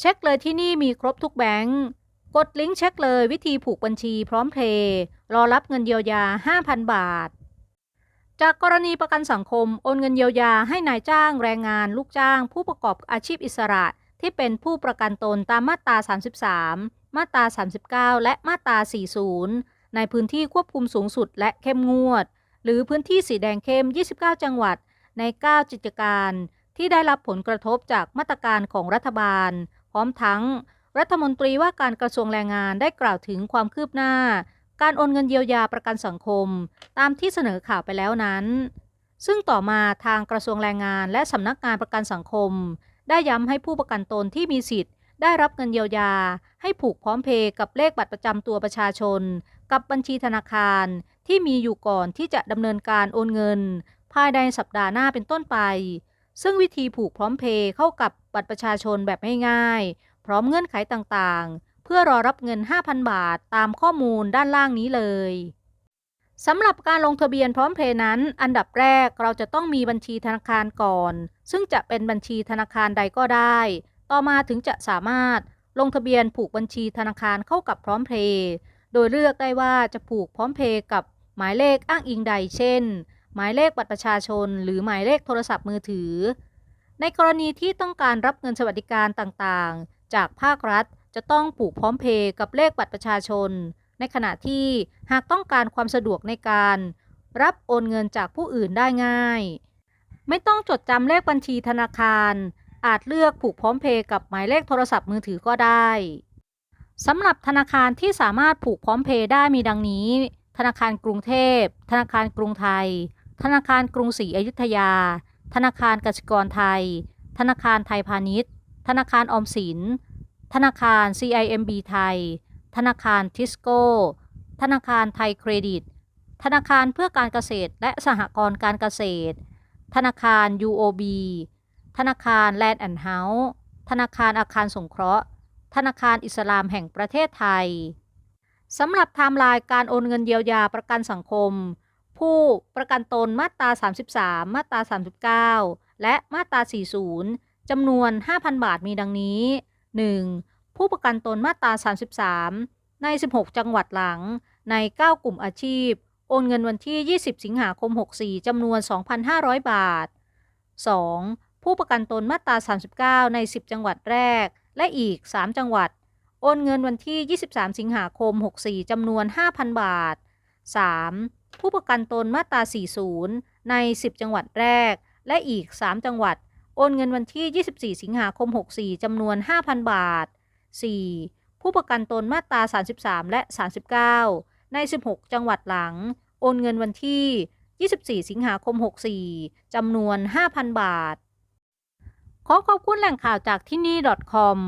เช็คเลยที่นี่มีครบทุกแบงก์กดลิงก์เช็คเลยวิธีผูกบัญชีพร้อมเพย์รอรับเงินเยียวยา 5,000 บาท จากกรณีประกันสังคมโอนเงินเยียวยาให้นายจ้างแรงงานลูกจ้าง ผู้ประกอบอาชีพอิสระที่เป็นผู้ประกันตนตามมาตรา 33 มาตรา 39 และมาตรา 40 ในพื้นที่ควบคุมสูงสุดและเข้มงวด หรือพื้นที่สีแดงเข้ม 29 จังหวัด ใน 9 กิจการ ที่ได้รับผลกระทบจากมาตรการของรัฐบาล ร้อมทั้ง รัฐมนตรีว่าการกระทรวงแรงงานได้กล่าวถึงความคืบหน้า การโอนเงินเยียวยาประกันสังคม ตามที่เสนอข่าวไปแล้วนั้น ซึ่งต่อมาทางกระทรวงแรงงานและสำนักงานประกันสังคม ได้ย้ำให้ผู้ประกันตนที่มีสิทธิ์ ได้รับเงินเยียวยา ให้ผูกพร้อมเพย์กับเลขบัตรประจำตัวประชาชน กับบัญชีธนาคารที่มีอยู่ก่อนที่จะดำเนินการโอนเงิน ภายในสัปดาห์หน้าเป็นต้นไป ซึ่งวิธีผูกพร้อมเพย์เข้ากับบัตรประชาชนแบบง่ายๆ พร้อมเงื่อนไขต่างๆ เพื่อรอรับเงิน 5,000 บาทตามข้อมูลด้านล่างนี้เลยสำหรับการลงทะเบียนพร้อมเพย์นั้น อันดับแรกเราจะต้องมีบัญชีธนาคารก่อน ซึ่งจะเป็นบัญชีธนาคารใดก็ได้ ต่อมาถึงจะสามารถลงทะเบียนผูกบัญชีธนาคารเข้ากับพร้อมเพย์โดยเลือกได้ว่าจะผูกพร้อมเพย์กับหมายเลขอ้างอิงใด เช่น หมายเลขบัตรประชาชน หรือหมายเลขโทรศัพท์มือถือ ในกรณีที่ต้องการรับเงินสวัสดิการต่างๆ จากภาครัฐจะต้องผูกพร้อมเพย์กับเลขบัตรประชาชน ในขณะที่หากต้องการความสะดวกในการ รับโอนเงินจากผู้อื่นได้ง่าย ไม่ต้องจดจำเลขบัญชีธนาคาร อาจเลือกผูกพร้อมเพย์กับหมายเลขโทรศัพท์มือถือก็ได้สำหรับธนาคารที่สามารถผูกพร้อมเพย์ได้มีดังนี้ ธนาคารกรุงเทพ ธนาคารกรุงไทย ธนาคารกรุงศรีอยุธยา ธนาคารกสิกรไทย ธนาคารไทยพาณิชย์ ธนาคารออมสิน ธนาคาร CIMB ไทย ธนาคารทิสโก้ ธนาคารไทยเครดิต ธนาคารเพื่อการเกษตรและสหกรณ์การเกษตร ธนาคาร UOB ธนาคาร Land and House ธนาคารอาคารสงเคราะห์ ธนาคารอิสลามแห่งประเทศไทย สำหรับไทม์ไลน์การโอนเงินเยียวยาประกันสังคม ผู้ประกันตนมาตรา 33 มาตรา 39 และมาตรา 40 จำนวน 5,000 บาทมีดังนี้ 1. ผู้ประกันตนมาตรา 33 ใน 16 จังหวัดหลัง ใน 9 กลุ่มอาชีพ โอนเงินวันที่ 20 สิงหาคม 64 จำนวน 2,500 บาท 2. ผู้ประกันตนมาตรา 39 ใน 10 จังหวัดแรก และอีก 3 จังหวัด โอนเงินวันที่ 23 สิงหาคม 64 จำนวน 5,000 บาท 3. ผู้ประกันตนมาตรา 40 ใน 10 จังหวัดแรก และอีก 3 จังหวัด โอนเงินวันที่ 24 สิงหาคม 64 จำนวน 5,000 บาท 4. ผู้ประกันตนมาตรา 33 และ 39 ใน 16 จังหวัดหลัง โอนเงินวันที่ 24 สิงหาคม 64 จำนวน 5,000 บาท ขอขอบคุณแหล่งข่าวจากที่นี่ .com